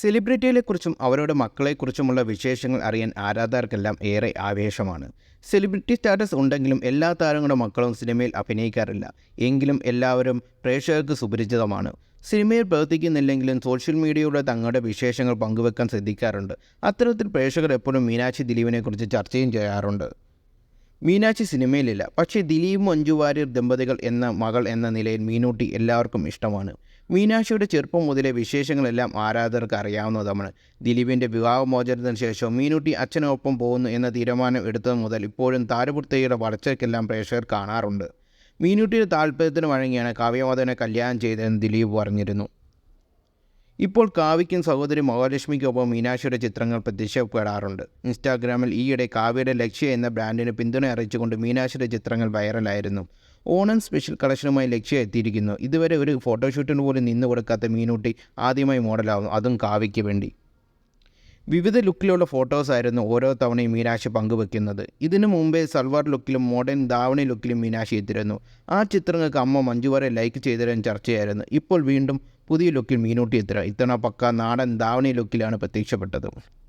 സെലിബ്രിറ്റികളെക്കുറിച്ചും അവരുടെ മക്കളെക്കുറിച്ചുമുള്ള വിശേഷങ്ങൾ അറിയാൻ ആരാധകർക്കെല്ലാം ഏറെ ആവേശമാണ്. സെലിബ്രിറ്റി സ്റ്റാറ്റസ് ഉണ്ടെങ്കിലും എല്ലാ താരങ്ങളുടെ മക്കളും സിനിമയിൽ അഭിനയിക്കാറില്ല. എങ്കിലും എല്ലാവരും പ്രേക്ഷകർക്ക് സുപരിചിതമാണ്. സിനിമയിൽ പ്രവർത്തിക്കുന്നില്ലെങ്കിലും സോഷ്യൽ മീഡിയയുടെ തങ്ങളുടെ വിശേഷങ്ങൾ പങ്കുവെക്കാൻ ശ്രദ്ധിക്കാറുണ്ട്. അത്തരത്തിൽ പ്രേക്ഷകർ എപ്പോഴും മീനാക്ഷി ദിലീപിനെക്കുറിച്ച് ചർച്ചയും ചെയ്യാറുണ്ട്. മീനാക്ഷി സിനിമയിലില്ല. പക്ഷേ ദിലീപ് മഞ്ജു വാര്യർ ദമ്പതികൾ എന്ന മകൾ എന്ന നിലയിൽ മീനൂട്ടി എല്ലാവർക്കും ഇഷ്ടമാണ്. മീനാക്ഷിയുടെ ചെറുപ്പം മുതലേ വിശേഷങ്ങളെല്ലാം ആരാധകർക്ക് അറിയാവുന്നതാണ് ദിലീപിന്റെ വിവാഹമോചനത്തിന് ശേഷം മീനൂട്ടി അച്ഛനൊപ്പം പോകുന്നു എന്ന തീരുമാനം എടുത്തത് മുതൽ ഇപ്പോഴും താരപുർത്തയുടെ വളർച്ചയ്ക്കെല്ലാം പ്രേക്ഷകർ കാണാറുണ്ട്. മീനൂട്ടിയുടെ താല്പര്യത്തിന് വഴങ്ങിയാണ് കാവ്യമാധവനെ കല്യാണം ചെയ്തതെന്ന് ദിലീപ് പറഞ്ഞിരുന്നു. ഇപ്പോൾ കാവ്യയ്ക്കും സഹോദരി മഹാലക്ഷ്മിക്കൊപ്പം മീനാക്ഷിയുടെ ചിത്രങ്ങൾ പ്രത്യക്ഷപ്പെടാറുണ്ട്. ഇൻസ്റ്റാഗ്രാമിൽ ഈയിടെ കാവ്യയുടെ ലക്ഷ്യ എന്ന ബ്രാൻഡിന് പിന്തുണ അറിയിച്ചുകൊണ്ട് മീനാക്ഷിയുടെ ചിത്രങ്ങൾ വൈറലായിരുന്നു. ഓണം സ്പെഷ്യൽ കളക്ഷനുമായി ലക്ഷ്യ എത്തിയിരിക്കുന്നു. ഇതുവരെ ഒരു ഫോട്ടോഷൂട്ടിന് പോലും നിന്ന് കൊടുക്കാത്ത മീനൂട്ടി ആദ്യമായി മോഡലാവുന്നു. അതും കാവ്യയ്ക്ക് വേണ്ടി. വിവിധ ലുക്കിലുള്ള ഫോട്ടോസായിരുന്നു ഓരോ തവണയും മീനാക്ഷി പങ്കുവെക്കുന്നത്. ഇതിനു മുമ്പേ സൽവാർ ലുക്കിലും മോഡേൺ ദാവണി ലുക്കിലും മീനാക്ഷി എത്തിരുന്നു ആ ചിത്രങ്ങൾക്ക് അമ്മ മഞ്ജുവരെ ലൈക്ക് ചെയ്തതിനും ചർച്ചയായിരുന്നു. ഇപ്പോൾ വീണ്ടും പുതിയ ലുക്കിൽ മീനൂട്ടി എത്തുക. ഇത്തവണ പക്ക നാടൻ ധാവണി ലുക്കിലാണ് പ്രത്യക്ഷപ്പെട്ടത്.